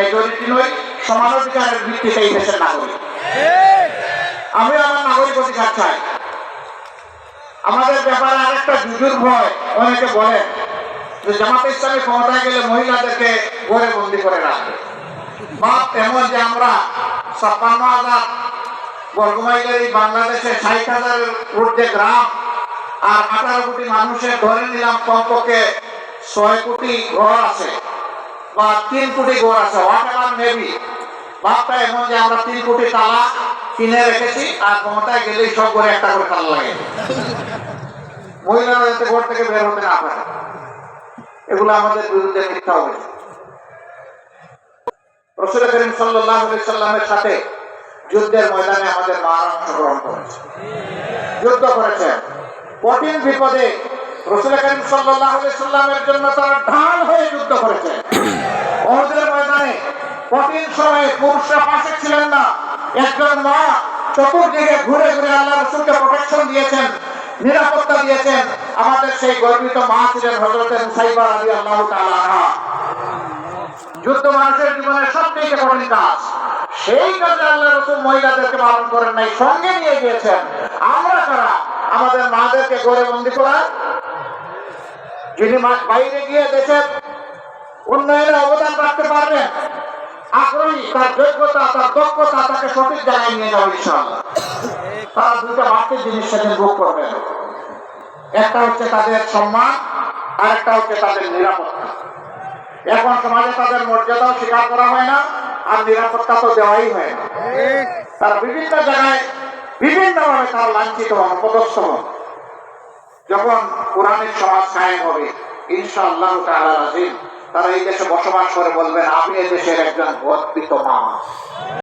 Majority নই সমান অধিকারের ভিত্তিতে এই দেশের নাগরিক। আমি আমার নাগরিক অধিকার চাই। আমাদের ব্যাপারে আরেকটা জুজুর ভয় অনেকে বলেন যে জামাতে ইসলামী ক্ষমতায় গেলে মহিলাদেরকে ঘরে বন্দি করে রাখবে। বাপ, এমন যে আমরা ছাপ্পান্ন হাজার বর্গমাইলের বাংলাদেশে ষাট হাজারের ঊর্ধ্বে গ্রাম আর আঠারো কোটি মানুষের ধরে নিলাম কমপক্ষে ছয় কোটি ঘর আছে। বা তিন কোটি ঘর আছে ভাবটা এমন যে আমরা তিন কোটি তালা কিনে রেখেছি, আর ক্ষমতায় সব করে একটা করে তালা লাগে। মহিলারা যাতে ঘর থেকে বের হতে না পারে, এগুলো আমাদের বিরুদ্ধে মিথ্যা হবে রসুল করিম সাল্লাহ সাল্লামের সাথে যুদ্ধের ময়দানে আমাদের মা অংশগ্রহণ করেছে। যুদ্ধ করেছেন কঠিন বিপদে রসুল করিম সাল্লাহ সাল্লামের জন্য তারা ঢাল হয়ে যুদ্ধ করেছে ওদের ময়দানে কঠিন সময়ে পুরুষরা পাশে ছিলেন না। একজন মা চতুর্দিকে ঘুরে ঘুরে আল্লাহ রসুলকে প্রোটেকশন দিয়েছেন, নিরাপত্তা দিয়েছেন। আমাদের সেই গর্বিত মা ছিলেন হজরতের সাইবার আলী আল্লাহ যুদ্ধ মানুষের জীবনের সবচেয়ে কঠিন কাজ। সেই কাজে আল্লাহ রসুল মহিলাদেরকে পালন করেন নাই, সঙ্গে নিয়ে গিয়েছেন। আমরা কারা? আমাদের মাদেরকে গড়ে বন্দি করা যিনি বাইরে গিয়ে দেশের উন্নয়নে অবদান রাখতে পারবেন আগ্রহী, তার যোগ্যতা, তার দক্ষতা তাকে সঠিক জায়গায় নিয়ে যাওয়া ইনশাআল্লাহ। তারা দুটো বাড়তি জিনিস সেদিন ভোগ করবেন একটা হচ্ছে তাদের সম্মান আর একটা হচ্ছে তাদের নিরাপত্তা। এখন সমাজে তাদের মর্যাদাও স্বীকার করা হয় না, আর নিরাপত্তা তো দেওয়াই হয় না। তারা বিভিন্ন জায়গায় বিভিন্নভাবে তারা লাঞ্ছিত হন অপদস্থ হন যখন কোরআনের সমাজ কায়েম হবে, ইনশাআল্লাহ তাআলা রাজিম তারা এই দেশে বসবাস করে বলবেন আপনি এদেশের দেশের একজন গর্বিত মা